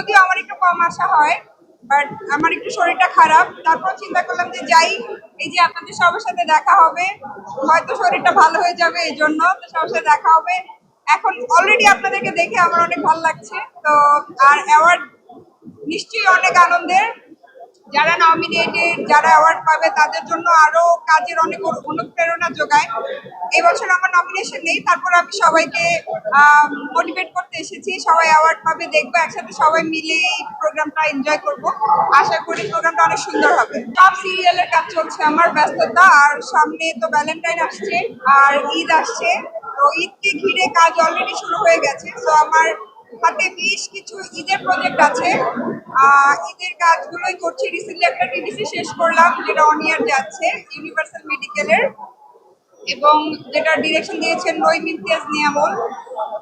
যদিও আমার একটু কম আসা হয় বাট আমার একটু শরীরটা খারাপ। তারপর চিন্তা করলাম যে যাই, এই যে আপনাদের সবার সাথে দেখা হবে, হয়তো শরীরটা ভালো হয়ে যাবে এই জন্য, তো সবার সাথে দেখা হবে। এখন অলরেডি আপনাদেরকে দেখে আমার অনেক ভালো লাগছে, তো আর অ্যাওয়ার্ড নিশ্চয়ই অনেক আনন্দের। যারা নমিনেটেড যারা অ্যাওয়ার্ড পাবে, তাদের জন্য আরও কাজের অনেক অনুপ্রেরণা যোগায়। এবছর আমার নমিনেশন নেই, তারপর আমি সবাইকে মোটিভেট করতে এসেছি। সবাই অ্যাওয়ার্ড পাবে, দেখব, একসাথে সবাই মিলে এই প্রোগ্রামটা এনজয় করব। আশা করি প্রোগ্রামটা অনেক সুন্দর হবে। সব সিরিয়ালের কাজ চলছে আমার ব্যস্ততা, আর সামনে তো ভ্যালেন্টাইন আসছে, আর ঈদ আসছে। তো ঈদকে ঘিরে কাজ অলরেডি শুরু হয়ে গেছে। তো আমার হাতে বেশ কিছু ঈদের প্রজেক্ট আছে। ঈদের কাজগুলোই করছি। রিসেন্টলি একটা টিভিসি শেষ করলাম, যেটা অন ইয়ার যাচ্ছে ইউনিভার্সাল মেডিকেলের এবং যেটা ডিরেকশন দিয়েছেন রহিম ইমতিয়াজ নিয়ামল।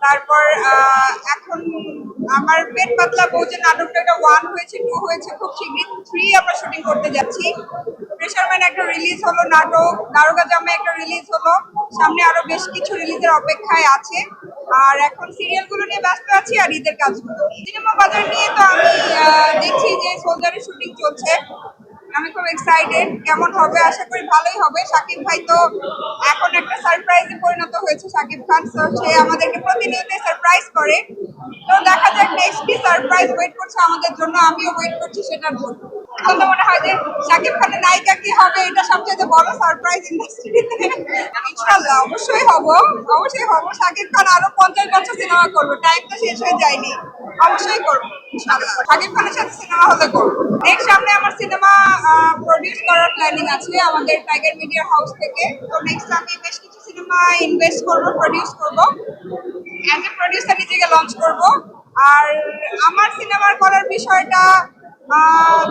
তারপর এখন আমার পেট পাতলা বউ যে নাটকটা ওয়ান হয়েছে টু হয়েছে, খুব শীঘ্রই থ্রি আমরা শুটিং করতে যাচ্ছি। প্রেশারম্যান একটা রিলিজ হলো, নাটক, দারোগা জামা একটা রিলিজ হলো। সামনে আরও বেশ কিছু রিলিজের অপেক্ষায় আছে। আর এখন সিরিয়ালগুলো নিয়ে ব্যস্ত আছি আর ঈদের কাজগুলো সিনেমা বাজার নিয়ে তো আমি দেখছি যে সোলজারের শুটিং চলছে। আমি খুব এক্সাইটেড কেমন হবে? আশা করি ভালোই হবে। সাকিব ভাই তো এখন একটা সারপ্রাইজে পরিণত হয়েছে। সাকিব খান সে আমাদেরকে প্রতিনিয়ত সারপ্রাইজ করে। তো দেখা যাক নেক্সট কি সারপ্রাইজ ওয়েট করছে আমাদের জন্য, আমিও ওয়েট করছি সেটার জন্য এখন মনে হয় যে সাকিব খানের নায়িকা কি হবে, এটা সবচেয়ে বড় সারপ্রাইজ ইন্ডাস্ট্রিতে ইনশাল্লাহ অবশ্যই হব অবশ্যই হব। সাকিব খান আরও পঞ্চাশ বছর সিনেমা করব টাইম তো শেষ হয়ে যায়নি। অবশ্যই করব সাকিব খানের সাথে সিনেমা হলে করব। নেক্সট সামনে আমার সিনেমা প্রডিউস করার প্ল্যানিং আছে আমাদের টাইগার মিডিয়া হাউস থেকে। তো নেক্সট আমি বেশ কিছু সিনেমা ইনভেস্ট করব প্রডিউস করব। অ্যাজ এ প্রডিউসার নিজেকে লঞ্চ করব। আর আমার সিনেমার করার বিষয়টা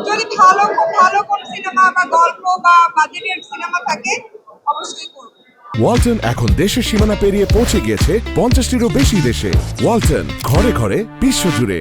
যদি ভালো, খুব ভালো কোনো সিনেমা বা গল্প বা বাজেটের সিনেমা থাকে, অবশ্যই করব। ওয়ালটন এখন দেশের সীমানা পেরিয়ে পৌঁছে গিয়েছে পঞ্চাশটিরও বেশি দেশে। ওয়ালটন, ঘরে ঘরে, বিশ্বজুড়ে।